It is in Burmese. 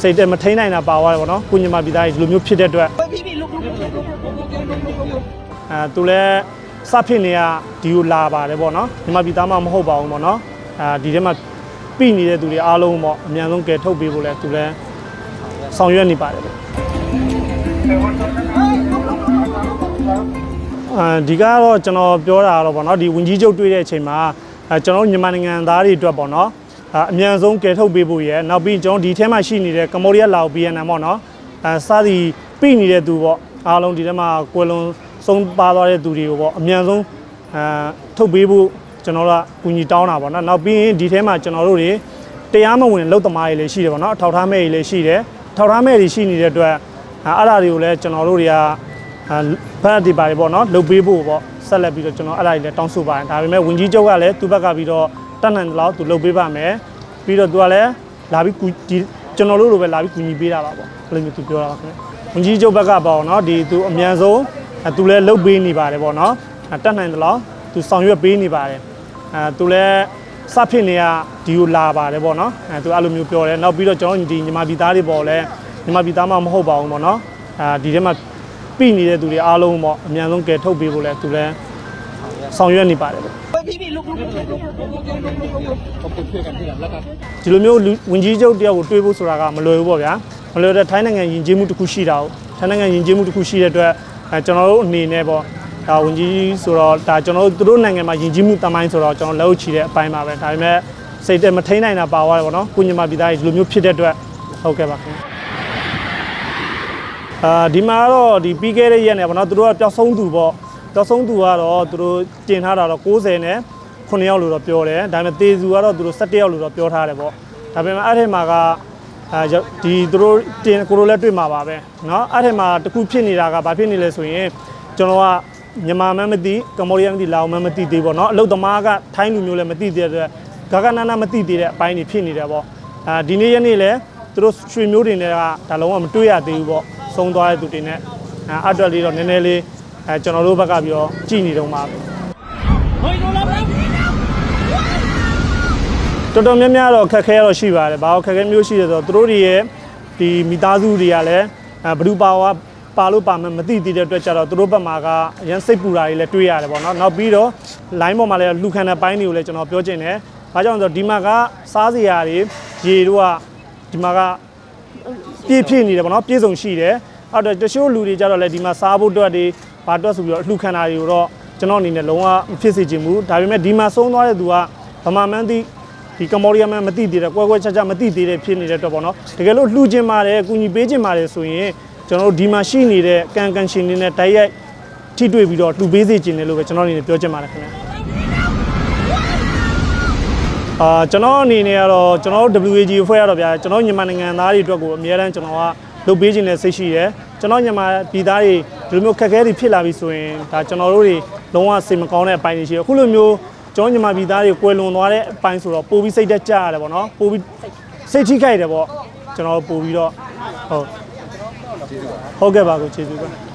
စိတ်တက်မထိန်နိုင်တာပါသွားတယ်ပေါ့နော်ကုညီမပြည်သားကြီးဒီလိုမျိုးဖြစ်တဲ့အတွက်အဲသူလည်းစဖြစ်နေရဒီကိုလာပါတယ်ပေါ့နော်ညီမပြည်သားမှမဟုတ်ပါဘူးပေါ့နော်အဲဒီထဲမှာပြိနေတဲ့သူတွေအားလုံးပေါ့အများဆုံးကယ်ထုတ်ပေးဖို့လဲသူလည်းဆောင်ရွက်နေပါတယ်ပေါ့အဲဒီကတော့ကျွန်တော်ပြောတာတော့ဗောနော်ဒီဝင်ကြီးချုပ်တွေ့တဲ့အချိန်မှာကျွန်တော်ညီမနိုင်ငံသားတွေအတွက်ဗောနော် အဲအမြန်ဆုံးကယ်ထုတ်ပေးဖို့ရယ်နောက်ပြီးကျွန်တော်ဒီထဲမှာရှိနေတဲ့ကမ္ဘောဒီးယားလာအိုဗီယက်နမ်ပေါ့နော်အဲစသည်ပြည်နေတဲ့သူပေါ့အားလုံးဒီထဲမှာကွယ်လွန်ဆုံးပါသွားတဲ့သူတွေကိုပေါ့အမြန်ဆုံးအဲထုတ်ပေးဖို့ကျွန်တော်တို့ကကူညီတောင်းတာပေါ့နော်နောက်ပြီးရင်ဒီထဲမှာကျွန်တော်တို့တွေတရားမဝင်လုံသမားတွေလည်းရှိတယ်ပေါ့နော်အထောက်ထားမဲ့တွေလည်းရှိတယ်ထောက်ထားမဲ့တွေရှိနေတဲ့အတွက်အဲအဲ့ဒါတွေကိုလည်းကျွန်တော်တို့တွေကအဲဖက်ဒီပါတယ်ပေါ့နော်လုတ်ပေးဖို့ပေါ့ဆက်လက်ပြီးတော့ကျွန်တော်အဲ့ဒါကြီးလည်းတောင်းဆိုပါတယ်ဒါပေမဲ့ဝင်ကြီးချုပ်ကလည်းသူ့ဘက်ကပြီးတော့ တတ်နိုင်တယ်လို့သူလုတ်ပေးပါမယ်ပြီးတော့သူကလည်းလာပြီးကူဒီကျွန်တော်တို့လိုပဲလာပြီးကူညီပေးတာပါပေါ့ဘယ်လိုမျိုးသူပြောတာပါခင်ဗျဝင်ကြီးချုပ်ဘက်ကပေါ့နော်ဒီသူအမြန်ဆုံးအဲသူလည်းလုတ်ပေးနေပါတယ်ပေါ့နော်အဲတတ်နိုင်တယ်လို့သူဆောင်ရွက်ပေးနေပါတယ်အဲသူလည်းစဖြစ်နေရဒီကိုလာပါတယ်ပေါ့နော်အဲသူအဲ့လိုမျိုးပြောတယ်နောက်ပြီးတော့ကျွန်တော်ဒီညီမပြည်သားတွေပေါ့လဲညီမပြည်သားမှမဟုတ်ပါဘူးပေါ့နော်အဲဒီထဲမှာပြည်နေတဲ့သူတွေအားလုံးပေါ့အများဆုံးကယ်ထုတ်ပေးဖို့လဲသူလည်းဆောင်ရွက်နေပါတယ်ပေါ့ ပြီးပြီလုတ်လုတ်လုတ်လုတ်လုတ်လုတ်လုတ်လုတ်လုတ်လုတ်ဟုတ်ကဲ့ဖြစ်ကန်ဖြစ်ကန်လက်ကဒီလိုမျိုးဝင်ကြီးချုပ်တယောက်ကိုတွေးဖို့ဆိုတာကမလွယ်ဘူးပေါ့ဗျာမလွယ်တဲ့ထိုင်းနိုင်ငံယဉ်ကျေးမှုတစ်ခုရှိတာ哦ထိုင်းနိုင်ငံယဉ်ကျေးမှုတစ်ခုရှိတဲ့အတွက်ကျွန်တော်တို့အနေနဲ့ပေါ့ဒါဝင်ကြီးဆိုတော့ဒါကျွန်တော်တို့သူတို့နိုင်ငံမှာယဉ်ကျေးမှုတမိုင်းဆိုတော့ကျွန်တော်လက်ဦးချီတဲ့အပိုင်းပါပဲဒါပေမဲ့စိတ်တက်မထိန်နိုင်တာပါသွားတယ်ပေါ့နော်ကုညမပြည်သားကြီးဒီလိုမျိုးဖြစ်တဲ့အတွက်ဟုတ်ကဲ့ပါခင်ဗျအာဒီမှာတော့ဒီပြီးခဲ့တဲ့ရက်နဲ့ပေါ့နော်သူတို့ကပျောက်ဆုံးသူပေါ့ ပျောက်ဆုံးသူကတော့သူတို့တင်ထားတာတော့90နဲ့9ယောက်လို့တော့ပြောတယ်ဒါပေမဲ့တေသူကတော့သူတို့17ယောက်လို့တော့ပြောထားတယ်ပေါ့ဒါပေမဲ့အဲ့ထက်မှာကအာဒီသူတို့တင်ကိုလိုလည်းတွေ့မှာပါပဲเนาะအဲ့ထက်မှာတခုဖြစ်နေတာကဘာဖြစ်နေလဲဆိုရင်ကျွန်တော်ကမြန်မာမှန်းမသိကမ္ဘောဒီးယားမသိလာအိုမှန်းမသိသေးပေါ့เนาะအလုတ်သမားကထိုင်းလူမျိုးလည်းမသိသေးတဲ့အတွက်ဂဂနနာမသိသေးတဲ့အပိုင်းတွေဖြစ်နေတယ်ပေါ့အာဒီနေ့ရက်နေ့လည်းသူတို့ရွှေမျိုးတွေနဲ့ကဒါလုံးဝမတွေ့ရသေးဘူးပေါ့ ဆုံးသွားတဲ့သူတွေနဲ့အဲအတွက်လေးတော့နည်းနည်းလေး အဲကျွန်တော်တို့ဘက်ကပြီးတော့ကြည်နေတော့မှာပဲတော်တော်များများတော့ခက်ခဲတော့ရှိပါတယ်ဘာလို့ခက်ခဲမျိုးရှိလဲဆိုတော့သူတို့တွေရဲ့ဒီမိသားစုတွေကလည်းအဲဘဒူပါဝါပါလို့ပါမယ်မသိသေးတဲ့အတွက်ကြတော့သူတို့ဘက်မှာကအရင်စိတ်ပူတာတွေလည်းတွေးရတယ်ပေါ့နော်နောက်ပြီးတော့ line ပေါ်မှာလည်းလူခံတဲ့ပိုင်းတွေကိုလည်းကျွန်တော်ပြောချင်တယ်ဘာကြောင့်လဲဆိုတော့ဒီမှာကစားစရာတွေရေတို့ကဒီမှာကပြည့်ပြည့်နေတယ်ပေါ့နော်ပြည့်စုံရှိတယ်အဲ့တော့တချို့လူတွေကြတော့လည်းဒီမှာစားဖို့အတွက်တွေ ဘာအတွက်ဆိုပြီးတော့အလှခံတာတွေကိုတော့ကျွန်တော်အနေနဲ့လုံးဝမဖြစ်စေချင်ဘူးဒါပေမဲ့ဒီမှာဆုံးသွားတဲ့သူကဗမာမန်းသိဒီကမ္ဘောဒီးယားမန်းမသိသေးတဲ့ကွဲကွဲခြားခြားမသိသေးတဲ့ဖြစ်နေတဲ့အတွက်ပေါ့နော်တကယ်လို့လှူကျင်ပါတယ်အကူအညီပေးကျင်ပါတယ်ဆိုရင်ကျွန်တော်တို့ဒီမှာရှိနေတဲ့ကန်ကန်ရှင်တွေနဲ့တိုက်ရိုက်ထိတွေ့ပြီးတော့လှူပေးစေချင်တယ်လို့ပဲကျွန်တော်အနေနဲ့ပြောချင်ပါတယ်ခင်ဗျာအာကျွန်တော်အနေနဲ့ကတော့ကျွန်တော်တို့ WAG အဖွဲ့ရတော့ဗျာကျွန်တော်မြန်မာနိုင်ငံသားတွေအတွက်ကိုအများအားကျွန်တော်ကလုပ်ပေးခြင်းနဲ့စိတ်ရှိတယ်ကျွန်တော်မြန်မာပြည်သားတွေ ဒီလိုမျိုးခက်ခဲတွေဖြစ်လာပြီဆိုရင်ဒါကျွန်တော်တို့တွေလုံးဝစိတ်မကောင်းတဲ့အပိုင်းတွေရှိတယ်အခုလိုမျိုးကျွန်တော်မြန်မာပြည်သားတွေကွယ်လွန်သွားတဲ့အပိုင်းဆိုတော့ပိုပြီးစိတ်တက်ကြရတယ်ပေါ့နော်ပိုပြီးစိတ်ထိခိုက်တယ်ပေါ့ကျွန်တော်ပိုပြီးတော့ဟုတ်ဟုတ်ကဲ့ပါကိုကျေးဇူးပါ